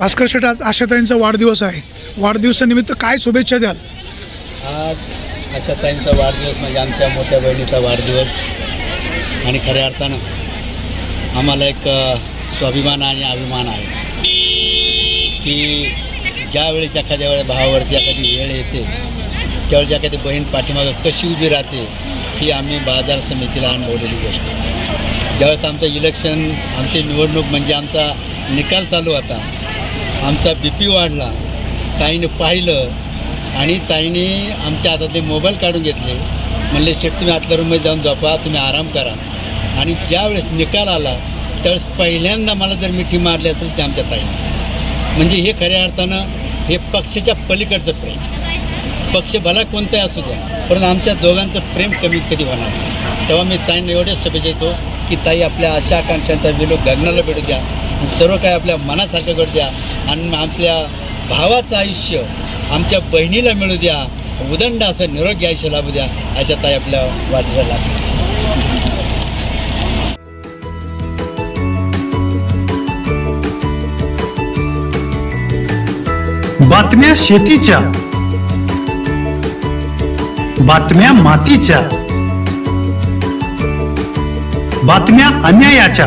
भास्कर शेठ आज आशाताईंचा वाढदिवस आहे. वाढदिवसानिमित्त काय शुभेच्छा द्याल? आज आशाताईंचा वाढदिवस म्हणजे आमच्या मोठ्या बहिणीचा वाढदिवस. आणि खऱ्या अर्थानं आम्हाला एक स्वाभिमान आणि अभिमान आहे. की ज्या वेळेस एखाद्या वेळेस भावावरती एखादी वेळ येते त्यावेळेस एखादी बहीण पाठीमागं कशी उभी राहते ही आम्ही बाजार समितीला अनुभवलेली गोष्ट. ज्यावेळेस आमचं इलेक्शन आमची निवडणूक म्हणजे आमचा निकाल चालू होता आमचा बी पी वाढला. ताईनं पाहिलं आणि ताईने आमच्या हातातले मोबाईल काढून घेतले. म्हणले शेट तुम्ही आतल्या रूममध्ये जाऊन झोपा तुम्ही आराम करा. आणि ज्यावेळेस निकाल आला त्यावेळेस पहिल्यांदा मला जर मिठी मारली असेल ते आमच्या ताईने. म्हणजे हे खऱ्या अर्थानं हे पक्षाच्या पलीकडचं प्रेम. पक्ष भला कोणताही असू द्या परंतु आमच्या दोघांचं प्रेम कमी कधी होणार नाही. तेव्हा मी ताईंना एवढ्याच शुभेच्छा देतो की ताई आपल्या आशा आकांक्षांचा विलोक गगनाला भेटू द्या. सर्व काय आपल्या मनासारखं करू द्या. आणि आपल्या भावाचं आयुष्य आमच्या बहिणीला मिळू द्या. उदंड असं निरोगी आयुष्य लाभू द्या अशा ताई आपल्या वाढदिवसाला बातम्या शेतीच्या. बातम्या मातीच्या. बातम्या अन्यायाच्या.